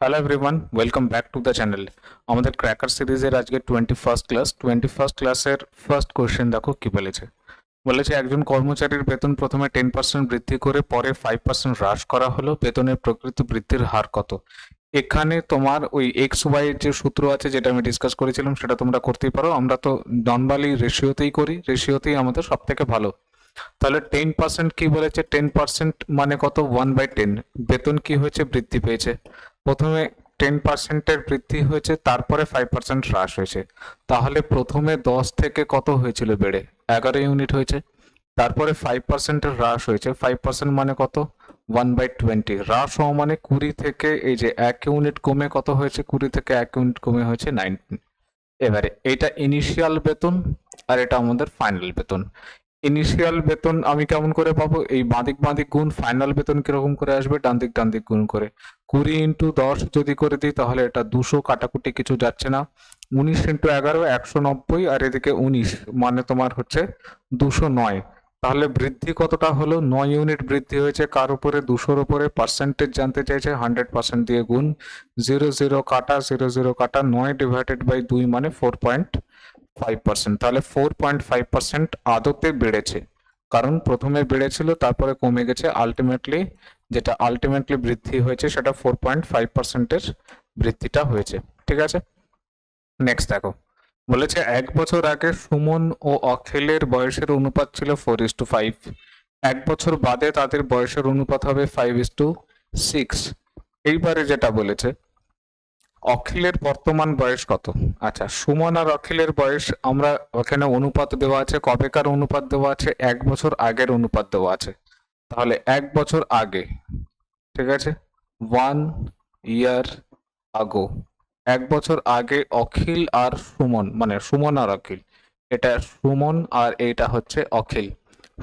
Hello everyone welcome back to the channel আমাদের cracker সিরিজের আজকে twenty first class twenty first ক্লাসের first question দেখো কি বলেছে। বলেছে, একজন কর্মচারীর বেতন প্রথমে টেন পার্সেন্ট বৃদ্ধি করে পরে ফাইভ পার্সেন্ট হ্রাস করা হলো। বেতনের প্রকৃত বৃদ্ধির হার কত? এখানে তোমার ওই এক্স ওয়াই যে সূত্র আছে যেটা আমি ডিসকাস করেছিলাম, সেটা তোমরা করতেই পারো। আমরা তো নর্মালি রেশিওতেই করি রেশিওতেই আমাদের সব থেকে ভালো। তাহলে টেন পার্সেন্ট কি বলেছে? টেন পার্সেন্ট মানে কত? ওয়ান বাই টেন বেতন কি হয়েছে? বৃদ্ধি পেয়েছে। প্রথমে টেন পার্সেন্টের বৃদ্ধি হয়েছে, তারপরে ফাইভ পার্সেন্ট হ্রাস হয়েছে। তাহলে প্রথমে দশ থেকে কত হয়েছিল বেড়ে? এগারো ইউনিট হয়েছে, তারপরে ফাইভ পার্সেন্টের হ্রাস হয়েছে। ফাইভ পার্সেন্ট মানে কত? ওয়ান বাই টোয়েন্টি হ্রাস হওয়া মানে কুড়ি থেকে এই যে এক ইউনিট কমে কত হয়েছে? কুড়ি থেকে এক ইউনিট কমে হয়েছে নাইনটিন এবারে এটা ইনিশিয়াল বেতন আর এটা আমাদের ফাইনাল বেতন। ইনিশিয়াল বেতন আমি কেমন করে পাবো? এই বাঁদিক বাঁদিক গুণ ফাইনাল বেতন কীরকম করে আসবে? ডান দিক ডান দিক গুণ করে। কুড়ি ইন্টু দশ যদি করে দিই, তাহলে এটা দুশো কাটাকুটি কিছু যাচ্ছে না। উনিশ ইন্টু এগারো একশো নব্বই, আর এদিকে উনিশ মানে তোমার হচ্ছে দুশো নয়। তাহলে বৃদ্ধি কতটা হলো? নয় ইউনিট বৃদ্ধি হয়েছে কার উপরে? দুশোর উপরে। পার্সেন্টেজ জানতে চাইছে হান্ড্রেড পার্সেন্ট দিয়ে গুণ। জিরো জিরো কাটা জিরো জিরো কাটা, নয় ডিভাইডেড বাই দুই মানে ফোর পয়েন্ট ফাইভ পার্সেন্ট তাহলে ফোর পয়েন্ট ফাইভ পার্সেন্ট আদতে বেড়েছে। কারণ প্রথমে বেড়েছিল, তারপরে কমে গেছে। আলটিমেটলি যেটা আলটিমেটলি বৃদ্ধি হয়েছে, সেটা ফোর পয়েন্ট ফাইভ পার্সেন্টের বৃদ্ধিটা হয়েছে। ঠিক আছে? নেক্সট দেখো। বলেছে এক বছর আগে সুমন ও অখিলের বয়সের অনুপাত ছিল ফোর ইস টু ফাইভ এক বছর বাদে তাদের বয়সের অনুপাত হবে ফাইভ ইস টু সিক্স এইবারে যেটা বলেছে অখিলের বর্তমান বয়স কত? আচ্ছা সুমন আর অখিলের বয়স আমরা ওখানে অনুপাত দেওয়া আছে, কবেকার অনুপাত দেওয়া আছে, এক বছর আগের অনুপাত দেওয়া আছে। তাহলে এক বছর আগে, ঠিক আছে? ওয়ান ইয়ার আগো এক বছর আগে অখিল আর সুমন মানে সুমন আর অখিল, এটা সুমন আর এটা হচ্ছে অখিল।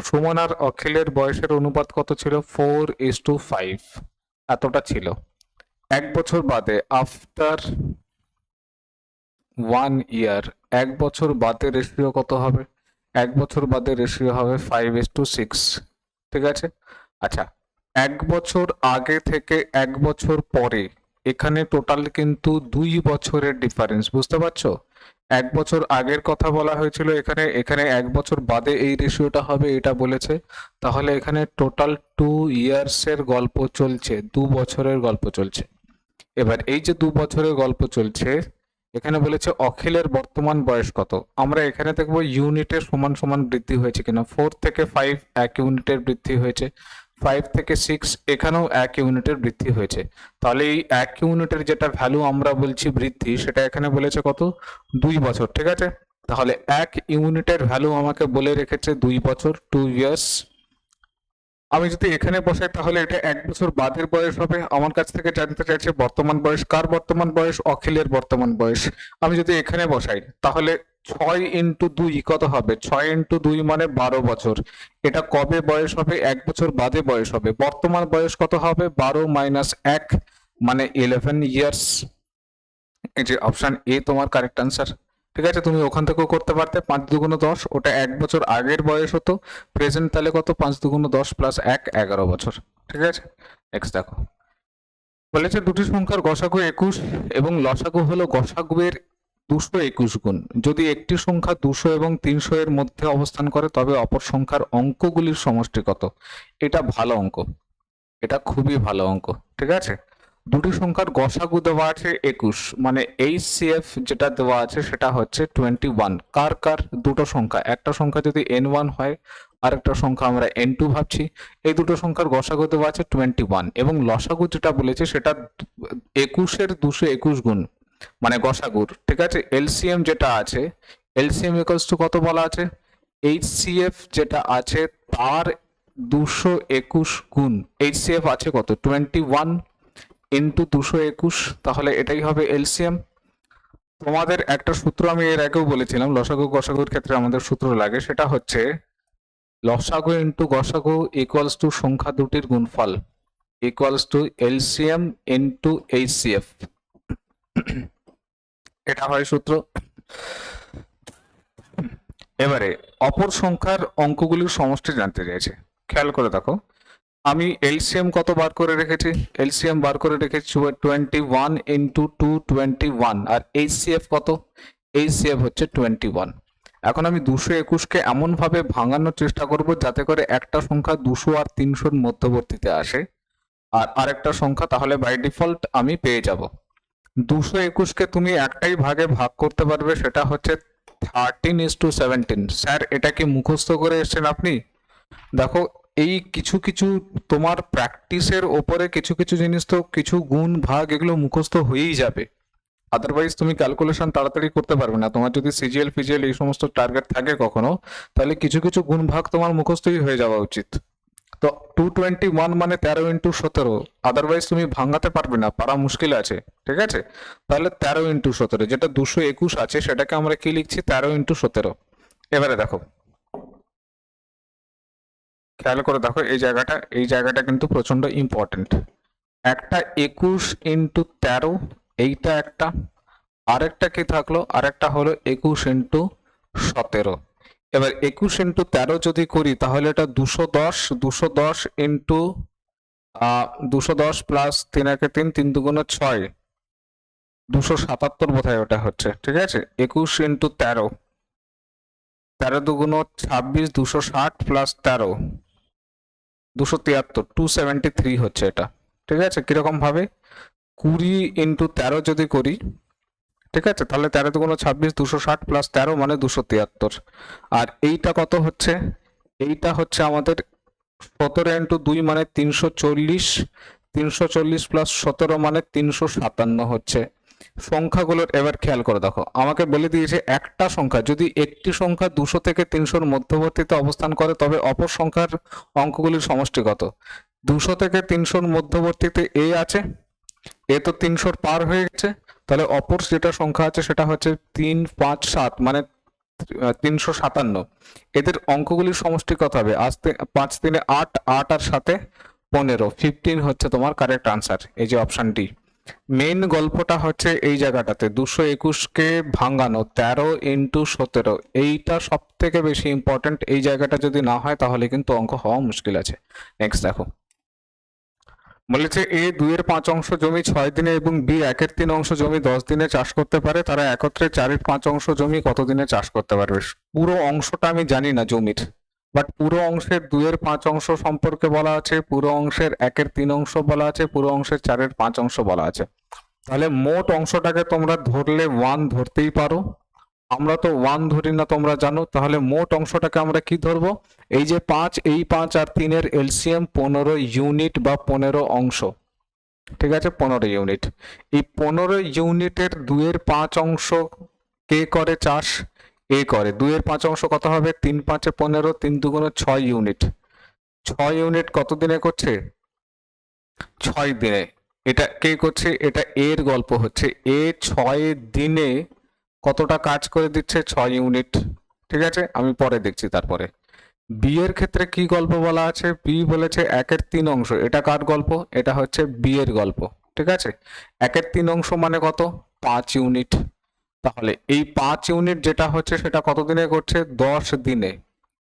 সুমন আর অখিলের বয়সের অনুপাত কত ছিল? ফোর ইস টু ফাইভ এতটা ছিল। এক বছর বাদে আফটার ওয়ান ইয়ার এক বছর বাদে রেশিও কত হবে? এক বছর বাদে রেশিও হবে ফাইভ ইস টু সিক্স ঠিক আছে? আচ্ছা এক বছর আগে থেকে এক বছর পরে, এখানে টোটাল কিন্তু দুই বছরের ডিফারেন্স বুঝতে পারছ? এক বছর আগের কথা বলা হয়েছিল এখানে এখানে এক বছর বাদে এই রেশিওটা হবে, এটা বলেছে। তাহলে এখানে টোটাল টু ইয়ার্স এর গল্প চলছে, দু বছরের গল্প চলছে। এবার এই যে দু বছরের গল্প চলছে, এখানে বলেছে অখিলের বর্তমান বয়স কত? আমরা এখানে দেখব ইউনিটের সমান সমান বৃদ্ধি হয়েছে কিনা। ফোর থেকে ফাইভ এক ইউনিটের বৃদ্ধি হয়েছে। ফাইভ থেকে সিক্স এখানেও এক ইউনিটের বৃদ্ধি হয়েছে। তাহলে এই এক ইউনিটের যেটা ভ্যালু আমরা বলছি বৃদ্ধি, সেটা এখানে বলেছে কত? দুই বছর, ঠিক আছে? তাহলে এক ইউনিটের ভ্যালু আমাকে বলে রেখেছে দুই বছর টু ইয়ার্স আমি যদি এখানে বসাই তাহলে এটা এক বছর বাদের বয়স হবে। আমার কাছ থেকে জানতে চাইছে বর্তমান বয়স, কার বর্তমান বয়স, অখিলের বর্তমান বয়স। আমি যদি এখানে বসাই তাহলে ছয় ইন্টু দুই কত হবে? ছয় ইন্টু দুই মানে বারো বছর। এটা কবে বয়স হবে? এক বছর বাদে বয়স হবে। বর্তমান বয়স কত হবে? বারো মাইনাস এক মানে ইলেভেন ইয়ার্স এই যে অপশান এ তোমার কারেক্ট আনসার ঠিক আছে, তুমি ওখান থেকেও করতে পারতে। পাঁচ দুগুণ দশ, ওটা এক বছর আগের বয়স হতো। প্রেজেন্ট তাহলে কত? পাঁচ দুগুণ দশ প্লাস এক, এগারো বছর। ঠিক আছে? নেক্সট দেখো। বলেছে দুটি সংখ্যার গসাগু একুশ এবং লসাগু হলো গসাগু এর দুশো একুশ গুণ। যদি একটি সংখ্যা দুশো এবং তিনশো এর মধ্যে অবস্থান করে, তবে অপর সংখ্যার অঙ্কগুলির সমষ্টি কত? এটা ভালো অঙ্ক। এটা খুবই ভালো অঙ্ক। ঠিক আছে? দুটি সংখ্যার গসাগু দেওয়া আছে একুশ। মানে এইচ সিএফ যেটা দেওয়া আছে সেটা হচ্ছে টোয়েন্টি ওয়ান কার কার? দুটো সংখ্যা। একটা সংখ্যা যদি এন ওয়ান হয়, আরেকটা সংখ্যা আমরা এন টু ভাবছি। এই দুটো সংখ্যার গসাগু দেওয়া আছে টোয়েন্টি ওয়ান এবং লসাগু যেটা বলেছে সেটা একুশের দুশো একুশ গুণ মানে গসাগুর। ঠিক আছে? এলসিএম যেটা আছে এলসিএম ইকুয়ালস টু কত বলা আছে? এইচ সিএফ যেটা আছে তার দুশো একুশ গুণ। এইচ সিএফ আছে কত? টোয়েন্টি ওয়ান ইন্টু দুশো একুশ, তাহলে এটাই হবে এলসিএম তোমাদের একটা সূত্র আমি এর আগেও বলেছিলাম, লসাগু গসাগুর ক্ষেত্রে আমাদের সূত্র লাগে, সেটা হচ্ছে লসাগু ইন্টু গসাগু ইকুয়ালস টু সংখ্যা দুটির গুণফল equals to LCM into HCF এটা হয় সূত্র। এবারে, অপর সংখ্যার অঙ্কগুলির সমষ্টি জানতে চাইছে। খেয়াল করে দেখো। আমি এলসিএম কত বার করে রেখেছি? এলসিএম বার করে রেখেছি twenty one into two twenty one আর এইচসিএফ কত? এইচসিএফ হচ্ছে টোয়েন্টি ওয়ান এখন আমি দুশো একুশকে এমনভাবে ভাঙানোর চেষ্টা করব যাতে করে একটা সংখ্যা দুশো আর তিনশোর মধ্যবর্তীতে আসে। আর আরেকটা সংখ্যা তাহলে বাই ডিফল্ট আমি পেয়ে যাব। দুশো একুশকে তুমি একটাই ভাগে ভাগ করতে পারবে, সেটা হচ্ছে thirteen is to seventeen sir, এটা কি মুখস্থ করে এসেছেন আপনি? দেখো এই কিছু কিছু তোমার প্র্যাকটিসের ওপরে কিছু কিছু জিনিস তো কিছু গুণ, ভাগ এগুলো মুখস্থ হয়েই যাবে। আদারওয়াইজ তুমি ক্যালকুলেশন তাড়াতাড়ি করতে পারবে না। তোমার যদি সিজিএল ফিজিএল এই সমস্ত টার্গেট থাকে কখনো, তাহলে কিছু কিছু গুণ, ভাগ তোমার মুখস্থই হয়ে যাওয়া উচিত। তো টু টোয়েন্টি ওয়ান মানে তেরো ইন্টু সতেরো। আদারওয়াইজ তুমি ভাঙাতে পারবে না, পারা মুশকিল আছে, ঠিক আছে? তাহলে তেরো ইন্টু সতেরো, যেটা দুশো একুশ আছে, সেটাকে আমরা কি লিখছি? তেরো ইন্টু সতেরো। এবারে দেখো। খেয়াল করে দেখো, এই জায়গাটা এই জায়গাটা কিন্তু প্রচণ্ড ইম্পর্টেন্ট একটা একুশ ইন্টু তেরো, এইটা একটা। আরেকটা কি থাকল? আরেকটা হলো একুশ ইন্টু সতেরো। এবার একুশ ইন্টু তেরো যদি করি, তাহলে এটা দুশো দশ দুশো দশ ইন্টু দুশো দশ প্লাস তিন একে তিন তিন দুগুণে ছয়। দুশো সাতাত্তর বোধহয় ওটা হচ্ছে, ঠিক আছে? একুশ ইন্টু তেরো। তেরো দুগুণ ছাব্বিশ, দুশো ষাট প্লাস তেরো। দুশো তিয়াত্তর টু সেভেন্টি থ্রি হচ্ছে এটা। ঠিক আছে? কীরকম ভাবে? কুড়ি ইন্টু তেরো যদি করি, ঠিক আছে? তাহলে তেরো দুগুণ ছাব্বিশ, দুশো ষাট প্লাস তেরো মানে দুশো তিয়াত্তর। আর এইটা কত হচ্ছে? এইটা হচ্ছে আমাদের সতেরো ইন্টু দুই মানে তিনশো চল্লিশ তিনশো চল্লিশ প্লাস সতেরো মানে তিনশো সাতান্ন হচ্ছে। সংখ্যাগুলোর এবার খেয়াল করে দেখো। আমাকে বলে দিয়েছে একটা সংখ্যা। যদি একটি সংখ্যা দুশো থেকে তিনশোর মধ্যবর্তীতে অবস্থান করে, তবে অপর সংখ্যার অঙ্কগুলির সমষ্টিগত। দুশো থেকে তিনশোর মধ্যবর্তীতে এ আছে, এ তো তিনশোর পার হয়ে গেছে। তাহলে অপর যেটা সংখ্যা আছে সেটা হচ্ছে তিন, পাঁচ, সাত মানে তিনশো সাতান্ন। এদের অঙ্কগুলির সমষ্টি কত হবে। আজ পাঁচ, তিনে আট আট আর সাথে পনেরো। ফিফটিন হচ্ছে তোমার কারেক্ট আনসার এই যে অপশন ডি মেইন গল্পটা হচ্ছে এই জায়গাটাতে। দুশো একুশকে ভাঙানো তেরো ইন্টু সতেরো। এইটা সব থেকে বেশি ইম্পর্টেন্ট এই জায়গাটা যদি না হয়, তাহলে কিন্তু অঙ্ক হওয়া মুশকিল আছে। নেক্সট দেখো। বলেছে এ দুইয়ের পাঁচ অংশ জমি ছয় দিনে এবং বি একের তিন অংশ জমি দশ দিনে চাষ করতে পারে। তারা একত্রে চারের পাঁচ অংশ জমি কত দিনে চাষ করতে পারবে? পুরো অংশটা আমি জানি না জমির। বাট পুরো অংশের দুইয়ের পাঁচ অংশ সম্পর্কে বলা আছে, পুরো অংশের একের তিন অংশ বলা আছে, পুরো অংশের চারের পাঁচ অংশ বলা আছে। তাহলে মোট অংশটাকে তোমরা ধরলে ওয়ান ধরতেই পারো। আমরা তো ওয়ান ধরি না, তোমরা জানো। তাহলে মোট অংশটাকে আমরা কি ধরবো? এই যে পাঁচ, এই পাঁচ আর তিনের এলসিএম পনেরো ইউনিট বা পনেরো অংশ। ঠিক আছে? পনেরো ইউনিট। এই পনেরো ইউনিটের দুইয়ের পাঁচ অংশ কে করে চাষ? এ করে। দুইয়ের পাঁচ অংশ কত হবে? তিন পাঁচে পনেরো, তিন দুগুণে ছয় ইউনিট ছয় ইউনিট কত দিনে করছে? ছয় দিনে। এটা কে করছে? এটা এর গল্প হচ্ছে। এ ছয় দিনে কতটা কাজ করে দিচ্ছে? ছয় ইউনিট ঠিক আছে? আমি পরে দেখছি তারপরে। বি এর ক্ষেত্রে কি গল্প বলা আছে? বি বলেছে একের তিন অংশ। এটা কার গল্প? এটা হচ্ছে বি এর গল্প। ঠিক আছে? একের তিন অংশ মানে কত? পাঁচ ইউনিট তাহলে এই পাঁচ ইউনিট যেটা হচ্ছে সেটা কত দিনে করছে? দশ দিনে।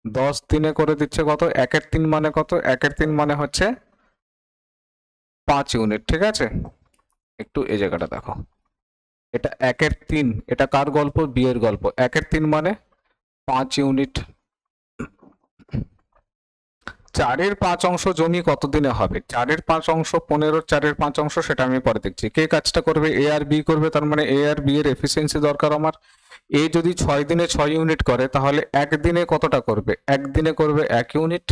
দশ দিনে করে দিচ্ছে কত? একের তিন মানে কত? একের তিন মানে হচ্ছে পাঁচ ইউনিট ঠিক আছে? একটু এই জায়গাটা দেখো। এটা একের তিন, এটা কার গল্প? বিয়ের গল্প। একের তিন মানে পাঁচ ইউনিট চারের পাঁচ অংশ জমি কতদিনে হবে? চারের পাঁচ অংশ পনেরো চারের পাঁচ অংশ সেটা আমি পরে দেখছি। কে কাজটা করবে? এ আর বি করবে, তার মানে এ আর বি এর এফিসিয়েন্সি দরকার আমার। এ যদি ছয় দিনে ছয় ইউনিট করে, তাহলে একদিনে কতটা করবে? একদিনে করবে এক ইউনিট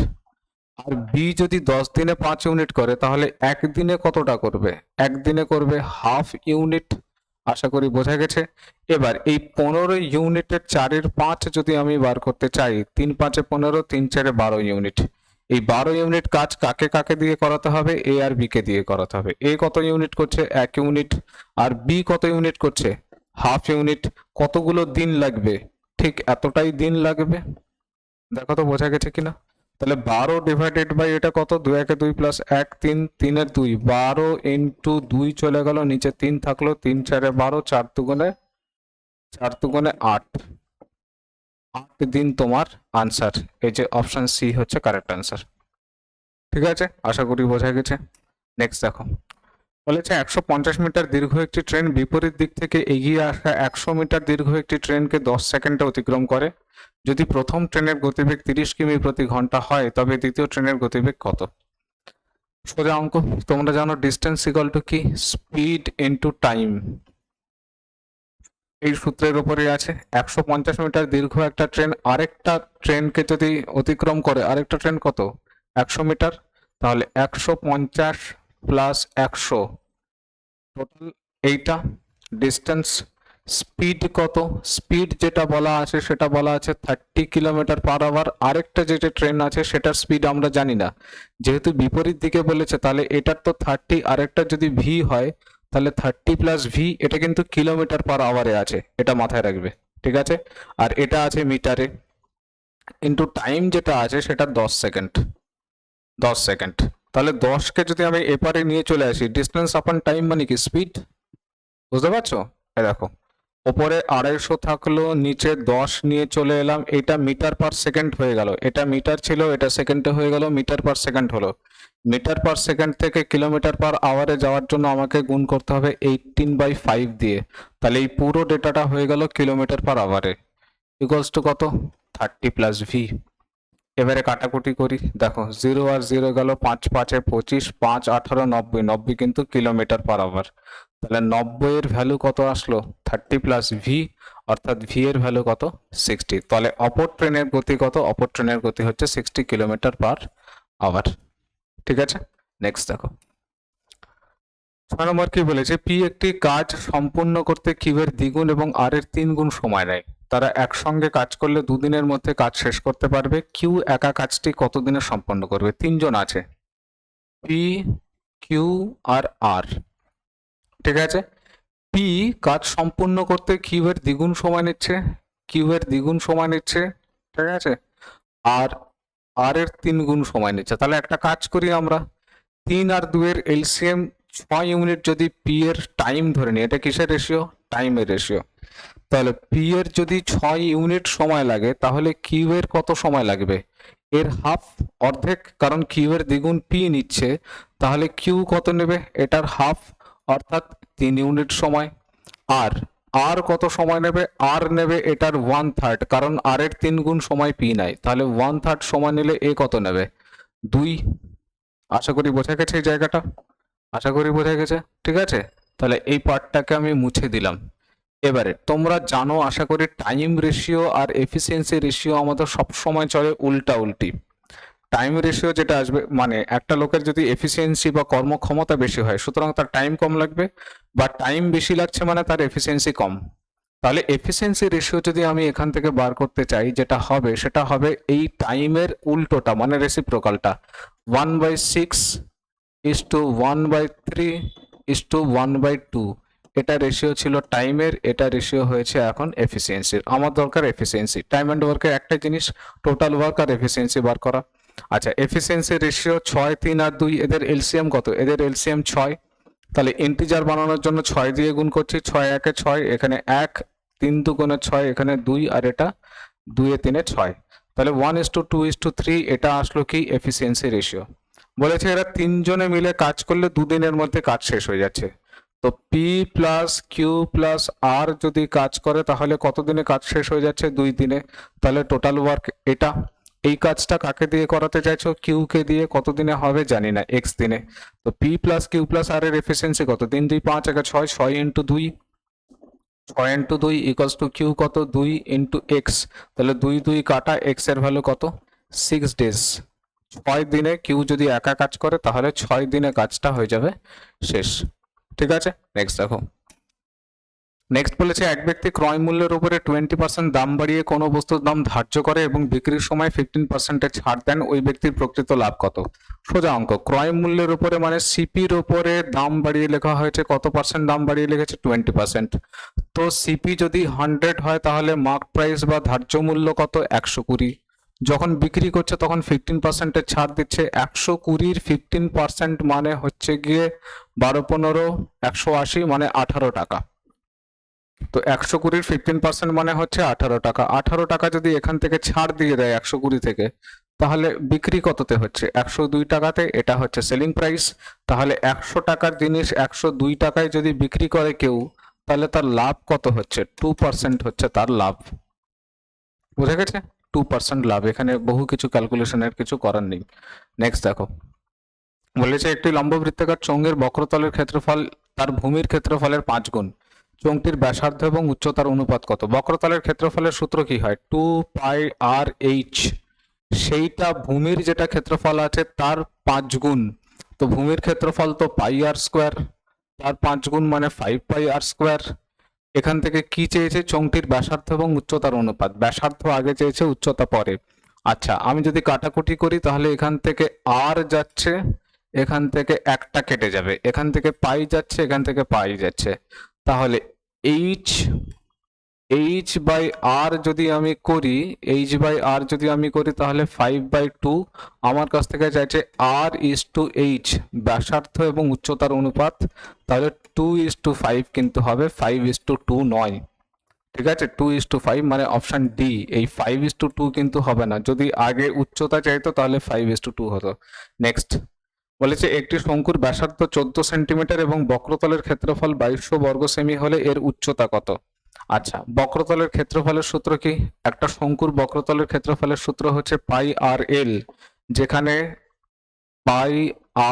আর বি যদি দশ দিনে পাঁচ ইউনিট করে, তাহলে একদিনে কতটা করবে? একদিনে করবে হাফ ইউনিট আশা করি বোঝা গেছে। এবার এই পনেরো ইউনিটের চারের পাঁচ যদি আমি বার করতে চাই, তিন পাঁচে পনেরো, তিন চারে বারো ইউনিট এই বারো ইউনিট কাজ কাকে কাকে দিয়ে করাতে হবে? এ আর বি কে দিয়ে করাতে হবে। এ কত ইউনিট করছে? এক ইউনিট আর বি কত ইউনিট করছে? হাফ ইউনিট কতগুলো দিন লাগবে? ঠিক এতটাই দিন লাগবে? দেখো তো, বোঝা গেছে কিনা? তাহলে বারো ডিভাইডেড বাই এটা কত? দুই একে দুই প্লাস এক, তিন, তিনের দুই। বারো ইন্টু দুই চলে গেল, নিচে তিন থাকল, তিন চারে বারো, চার দুগুণে চার দুগুণে আট। আট দিন তোমার আনসার এই যে অপশন সি হচ্ছে কারেক্ট আনসার ঠিক আছে? আশা করি বোঝা গেছে। নেক্সট দেখো। বলেছে একশো পঞ্চাশ মিটার দীর্ঘ একটি ট্রেন বিপরীত দিক থেকে এগিয়ে আসা একশো মিটার দীর্ঘ একটি ট্রেনকে দশ সেকেন্ডে অতিক্রম করে। যদি প্রথম ট্রেনের গতিবেগ তিরিশ কিমি প্রতি ঘণ্টা হয়, তবে দ্বিতীয় ট্রেনের গতিবেগ কত? সোজা অঙ্ক, তোমরা জানো ডিস্টেন্স ইকাল টু কি? স্পিড ইনটু টাইম এই সূত্রের উপরে আছে। একশো পঞ্চাশ মিটার দীর্ঘ একটা ট্রেন, আরেকটা ট্রেনকে যদি অতিক্রম করে, আরেকটা ট্রেন কত? একশো মিটার? তাহলে একশো পঞ্চাশ প্লাস একশো। টোটাল এইটা। ডিস্টেন্স স্পিড কত? স্পিড যেটা বলা আছে, সেটা বলা আছে থার্টি কিলোমিটার পার আওয়ার আরেকটা যেটা ট্রেন আছে, সেটার স্পিড আমরা জানি না। যেহেতু বিপরীত দিকে বলেছে, তাহলে এটার তো থার্টি আরেকটা যদি ভি হয় তাহলে থার্টি প্লাস ভি এটা কিন্তু কিলোমিটার পার আওয়ারে আছে, এটা মাথায় রাখবে, ঠিক আছে? আর এটা আছে মিটারে কিন্তু টাইম যেটা আছে সেটা দশ সেকেন্ড দশ সেকেন্ড তাহলে দশকে যদি আমি এপারে নিয়ে চলে আসি ডিস্টেন্স আপন টাইম মানে কি? স্পিড বুঝতে পারছ? দেখো। ওপরে আড়াইশো থাকল, নিচে দশ নিয়ে চলে এলাম। এটা মিটার পার সেকেন্ড হয়ে গেল। এটা মিটার ছিল, এটা সেকেন্ডে হয়ে গেল, মিটার পার সেকেন্ড হলো। মিটার পার সেকেন্ড থেকে কিলোমিটার পার আওয়ারে যাওয়ার জন্য আমাকে গুণ করতে হবে এইটিন বাই ফাইভ দিয়ে। তাহলে এই পুরো ডেটাটা হয়ে গেল কিলোমিটার পার আওয়ারে। ইকুয়ালস টু কত? থার্টি প্লাস ভি এবারে কাটাকুটি করি। দেখো জিরো আর জিরো গেল পাঁচ, পাঁচে পঁচিশ, পাঁচ, আঠারো, নব্বই। নব্বই কিন্তু কিলোমিটার পার আওয়ার। তাহলে নব্বই এর ভ্যালু কত আসলো? থার্টি প্লাস ভি অর্থাৎ ভি এর ভ্যালু কত? সিক্সটি তাহলে অপর ট্রেনের গতি কত? অপর ট্রেনের গতি হচ্ছে সিক্সটি কিলোমিটার পার আওয়ার ঠিক আছে? নেক্সট দেখো। ছয় নম্বর কি বলেছে? পি একটি কাজ সম্পূর্ণ করতে কিউয়ের দ্বিগুণ এবং আর এর তিন গুণ সময় নেয়। তারা একসঙ্গে কাজ করলে দুদিনের মধ্যে কাজ শেষ করতে পারবে। কিউ একা কাজটি কতদিনে সম্পন্ন করবে? তিনজন আছে। পি কিউ আর আর ঠিক আছে? পি কাজ সম্পূর্ণ করতে কিউ এর দ্বিগুণ সময় নিচ্ছে কিউ এর দ্বিগুণ সময় নিচ্ছে, ঠিক আছে? আর আর এর তিন গুণ সময় নিচ্ছে। তাহলে একটা কাজ করি আমরা। তিন আর দুয়ের এলসিএম ছয় ইউনিট যদি পি এর টাইম ধরে নিই, এটা কিসের রেশিও টাইমের রেশিও তাহলে পি এর যদি ছয় ইউনিট সময় লাগে, তাহলে কিউ এর কত সময় লাগবে? এর হাফ অর্ধেক, কারণ কিউ এর দ্বিগুণ পি নিচ্ছে, তাহলে কিউ কত নেবে? এটার হাফ অর্থাৎ তিন ইউনিট সময়। আর আর কত সময় নেবে? আর নেবে এটার ওয়ান থার্ড কারণ আর এর তিন গুণ সময় পি নাই। তাহলে ওয়ান থার্ড সময় নিলে এ কত নেবে? দুই। আশা করি বোঝা গেছে এই জায়গাটা? আশা করি বোঝা গেছে? ঠিক আছে? তাহলে এই পার্টটাকে আমি মুছে দিলাম। এবারে, তোমরা জানো, আশা করি টাইম রেশিও আর এফিসিয়েন্সি রেশিও আমাদের সব সময় চলে উল্টা উল্টি টাইম রেশিও যেটা আসবে মানে একটা লোকের যদি এফিসিয়েন্সি বা কর্মক্ষমতা বেশি হয়, সুতরাং তার টাইম কম লাগবে, বা টাইম বেশি লাগছে মানে তার এফিসিয়েন্সি কম। তাহলে এফিসিয়েন্সি রেশিও যদি আমি এখান থেকে বার করতে চাই, যেটা হবে, সেটা হবে এই টাইমের উল্টোটা মানে রেসিপ্রোকালটা one by six is to one by three is to one by two এটা রেশিও ছিল টাইমের এটা রেশিও হয়েছে এখন এফিসিয়েন্সির আমার দরকার এফিসিয়েন্সি টাইম অ্যান্ড ওয়ার্কের একটা জিনিস টোটাল ওয়ার্ক আর এফিসিয়েন্সি বার করা। আচ্ছা এফিসিয়েন্সি রেশিও ছয়, তিন আর দুই, এদের এলসিএম কত? এদের এলসিএম ছয়। তাহলে ইন্টিজার বানানোর জন্য ছয় দিয়ে গুণ করছি, ছয় একে ছয়, এখানে এক, তিন দুগুণে ছয়, এখানে দুই, আর এটা দুইয়ে তিনে ছয়। তাহলে one is to two is to three এটা আসলো কি? এফিসিয়েন্সি রেশিও বলেছে এরা তিনজনে মিলে কাজ করলে দুদিনের মধ্যে কাজ শেষ হয়ে যাচ্ছে। তো P plus Q plus R যদি কাজ করে, তাহলে কতদিনে কাজ শেষ হয়ে যাচ্ছে? দুই দিনে। তাহলে টোটাল ওয়ার্ক এটা। এই কাজটা কাকে দিয়ে করাতে চাইছো? কিউ কে দিয়ে? কতদিনে হবে? জানি না। এক্স দিনে। তো P plus Q plus R এর এফিসিয়েন্সি কত? তিন, দুই, পাঁচ, একে ছয় ছয় ইন্টু দুই। ছয় ইন্টু দুই ইকুয়ালস টু কিউ কত? দুই ইন্টু এক্স তাহলে দুই দুই কাটা এক্সের ভ্যালু কত? সিক্স ডেজ ছয় দিনে কিউ যদি একা কাজ করে, তাহলে ছয় দিনে কাজটা হয়ে যাবে শেষ। ঠিক আছে? নেক্সট দেখো। নেক্সট বলেছে, এক ব্যক্তি ক্রয় মূল্যের উপরে টোয়েন্টি পার্সেন্ট দাম বাড়িয়ে কোনো বস্তুর দাম ধার্য করে এবং বিক্রির সময় ফিফটিন পার্সেন্টের ছাড় দেন, ওই ব্যক্তির প্রকৃত লাভ কত? সোজা অঙ্ক, ক্রয় মূল্যের উপরে মানে সিপির উপরে দাম বাড়িয়ে লেখা হয়েছে, কত পার্সেন্ট দাম বাড়িয়ে লিখেছে টোয়েন্টি পার্সেন্ট তো সিপি যদি হান্ড্রেড হয়, তাহলে মার্ক প্রাইস বা ধার্য মূল্য কত? একশো কুড়ি। যখন বিক্রি করছে, তখন ফিফটিন পার্সেন্টের ছাড় দিচ্ছে। একশো কুড়ির ফিফটিন পার্সেন্ট মানে হচ্ছে গিয়ে বারো পনেরো, একশো আশি মানে আঠারো টাকা। তো একশো কুড়ির ফিফটিন পার্সেন্ট মানে হচ্ছে আঠারো টাকা। আঠারো টাকা যদি এখান থেকে ছাড় দিয়ে দেয় একশো কুড়ি থেকে, তাহলে বিক্রি কততে হচ্ছে? একশো দুই টাকাতে এটা হচ্ছে সেলিং প্রাইস তাহলে একশো টাকার জিনিস একশো দুই টাকায় যদি বিক্রি করে কেউ, তাহলে তার লাভ কত হচ্ছে? টু পার্সেন্ট হচ্ছে তার লাভ। বুঝে গেছে? টু পার্সেন্ট লাভ। এখানে বহু কিছু ক্যালকুলেশনের কিছু করার নেই। নেক্সট দেখো। বলেছে একটি লম্ববৃত্তাকার চোঙের বক্রতলের ক্ষেত্রফল তার ভূমির ক্ষেত্রফলের পাঁচ গুণ। চোঙটির ব্যাসার্ধ এবং উচ্চতার অনুপাত কত? বক্রতলের ক্ষেত্রফলের সূত্র কি হয়? Two pi R H. সেইটা ভূমির যেটা ক্ষেত্রফল আছে, তার পাঁচ গুণ। তো ভূমির ক্ষেত্রফল তো পাই আর স্কোয়ার। তার পাঁচ গুণ মানে ফাইভ পাই আর স্কোয়ার। এখান থেকে কি চেয়েছে? চোঙটির ব্যাসার্ধ এবং উচ্চতার অনুপাত। ব্যাসার্ধ আগে চেয়েছে, উচ্চতা পরে। আচ্ছা আমি যদি কাটাকুটি করি, তাহলে এখান থেকে আর যাচ্ছে, এখান থেকে একটা কেটে যাবে। এখান থেকে পাই যাচ্ছে, এখান থেকে পাই যাচ্ছে। তাহলে এইচ এইচ বাই আর যদি আমি করি এইচ বাই আর যদি আমি করি, তাহলে ফাইভ বাই টু আমার কাছ থেকে চাইছে আর ইস টু এইচ ব্যাসার্ধ এবং উচ্চতার অনুপাত, তাহলে টু ইস টু ফাইভ কিন্তু হবে ফাইভ ইস টু টু নয়। ঠিক আছে? টু ইস টু ফাইভ মানে অপশন ডি এই ফাইভ ইস টু টু কিন্তু হবে না। যদি আগে উচ্চতা চাইতো, তাহলে ফাইভ ইস টু টু হতো। নেক্সট বলেছে একটি শঙ্কুর ব্যাসার্ধ চোদ্দ সেন্টিমিটার এবং বক্রতলের ক্ষেত্রফল বাইশশো বর্গ সেমি হলে এর উচ্চতা কত? আচ্ছা বক্রতলের ক্ষেত্রফলের সূত্র কি? একটা শঙ্কুর বক্রতলের ক্ষেত্রফলের সূত্র হচ্ছে পাই আর এল, যেখানে পাই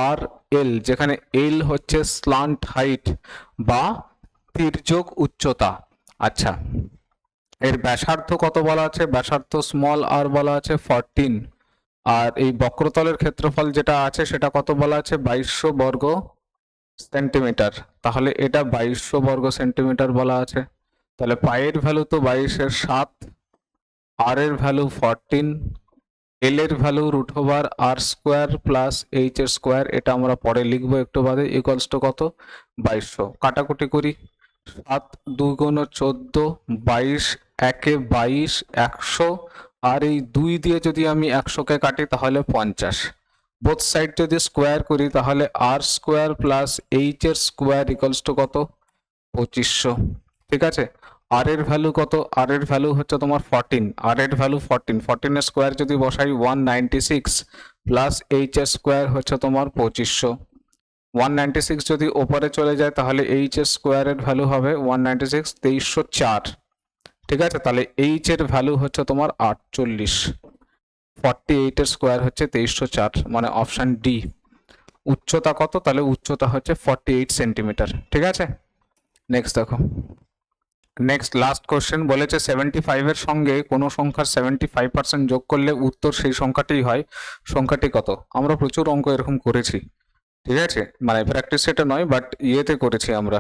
আর এল, যেখানে এল হচ্ছে স্লান্ট হাইট বা তির্যক উচ্চতা। আচ্ছা এর ব্যাসার্ধ কত বলা আছে? ব্যাসার্ধ স্মল আর বলা আছে ফরটিন। আর এই বক্রতলের ক্ষেত্রফল যেটা আছে, সেটা কত বলা আছে? বাইশশো বর্গ সেন্টিমিটার। তাহলে এটা বাইশশো বর্গ সেন্টিমিটার বলা আছে। তাহলে পায়ের ভ্যালু তো বাইশের সাত, আর এর ভ্যালু ফরটিন, এল এর value root over R square plus H এর স্কোয়ার, এটা আমরা পরে লিখব একটু বাদে ইকুয়ালস টু কত? বাইশশো। কাটাকুটি করি। সাত দুগুণ চোদ্দ, বাইশ, একে বাইশ, একশো আর এই দুই দিয়ে যদি আমি একশোকে কাটি, তাহলে পঞ্চাশ। বোথ সাইড যদি স্কোয়ার করি, তাহলে আর স্কোয়ার প্লাস এইচ এর স্কোয়ার ইকুয়ালস টু কত? পঁচিশশো। ঠিক আছে? আর এর ভ্যালু কত? আর এর ভ্যালু হচ্ছে তোমার ফরটিন আর এর ভ্যালু ফরটিন ফরটিনের স্কোয়ার যদি বসাই one ninety six plus H এর স্কোয়ার হচ্ছে তোমার পঁচিশশো। ওয়ান নাইনটি সিক্স যদি ওপরে চলে যায়, তাহলে এইচ এর স্কোয়ারের ভ্যালু হবে ওয়ান নাইনটি সিক্স তেইশশো চার। ঠিক আছে? তাহলে এইচ এর ভ্যালু হচ্ছে তোমার আটচল্লিশ। ফর্টি এইটের স্কোয়ার হচ্ছে তেইশশো চার মানে অপশান ডি উচ্চতা কত? তাহলে উচ্চতা হচ্ছে ফর্টি এইট সেন্টিমিটার ঠিক আছে? নেক্সট দেখো। নেক্সট লাস্ট কোশ্চেন বলেছে সেভেন্টি ফাইভের সঙ্গে কোনো সংখ্যার সেভেন্টি ফাইভ পার্সেন্ট যোগ করলে উত্তর সেই সংখ্যাটিই হয়। সংখ্যাটি কত? আমরা প্রচুর অঙ্ক এরকম করেছি, ঠিক আছে? মানে প্র্যাকটিস সেটা নয় বাট ইয়েতে করেছি আমরা।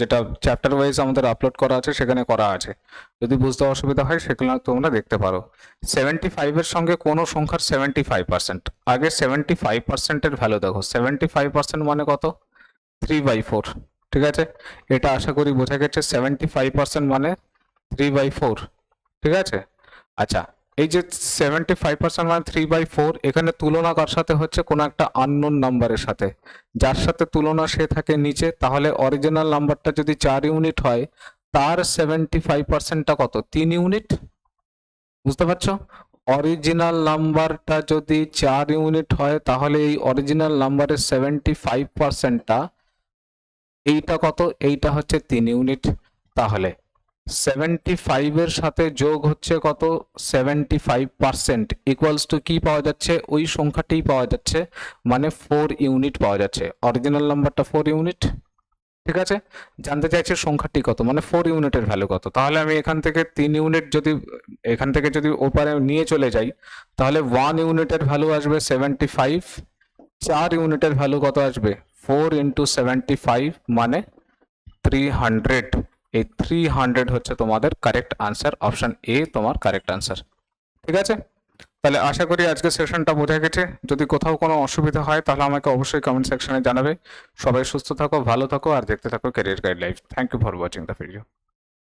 যেটা চ্যাপ্টার ওয়াইজ আমাদের আপলোড করা আছে, সেখানে করা আছে। যদি বুঝতে অসুবিধা হয়, সেগুলো তোমরা দেখতে পারো। সেভেন্টি ফাইভের সঙ্গে কোনো সংখ্যার সেভেন্টি ফাইভ পার্সেন্ট আগে সেভেন্টি ফাইভ পার্সেন্টের ভ্যালু দেখো। সেভেন্টি ফাইভ পার্সেন্ট মানে কত? থ্রি বাই ফোর ঠিক আছে? এটা আশা করি বোঝা গেছে। সেভেন্টি ফাইভ পার্সেন্ট মানে থ্রি বাই ফোর ঠিক আছে? আচ্ছা এই যে সেভেন্টি ফাইভ পার্সেন্ট মানে থ্রি বাই ফোর এখানে তুলনা কার সাথে হচ্ছে? কোনো একটা আননোন নাম্বারের সাথে। যার সাথে তুলনা সে থাকে নিচে, তাহলে অরিজিনাল নাম্বারটা যদি চার ইউনিট হয়, তার সেভেন্টি ফাইভ পার্সেন্টটা কত? তিন ইউনিট বুঝতে পারছ? অরিজিনাল নাম্বারটা যদি চার ইউনিট হয়, তাহলে এই অরিজিনাল নাম্বারের সেভেন্টি ফাইভ পার্সেন্টটা এইটা কত? এইটা হচ্ছে তিন ইউনিট তাহলে সেভেন্টি ফাইভের সাথে যোগ হচ্ছে কত? Seventy five percent equals to কি পাওয়া যাচ্ছে? ওই সংখ্যাটিই পাওয়া যাচ্ছে মানে ফোর ইউনিট পাওয়া যাচ্ছে। অরিজিনাল নাম্বারটা ফোর ইউনিট ঠিক আছে? জানতে চাইছে সংখ্যাটি কত মানে ফোর ইউনিটের ভ্যালু কত। তাহলে আমি এখান থেকে তিন ইউনিট যদি, এখান থেকে যদি ওপারে নিয়ে চলে যাই, তাহলে ওয়ান ইউনিটের ভ্যালু আসবে সেভেন্টি ফাইভ চার ইউনিটের ভ্যালু কত আসবে? ফোর ইন্টু সেভেন্টি ফাইভ মানে থ্রি হান্ড্রেড এই থ্রি হান্ড্রেড হচ্ছে তোমাদের কারেক্ট আনসার অপশান এ তোমার কারেক্ট আনসার ঠিক আছে? তাহলে আশা করি আজকে সেশনটা বোঝা গেছে। যদি কোথাও কোনো অসুবিধা হয়, তাহলে আমাকে অবশ্যই কমেন্ট সেকশনে জানাবে। সবাই সুস্থ থাকো, ভালো থাকো, আর দেখতে থাকো career guide life thank you for watching the video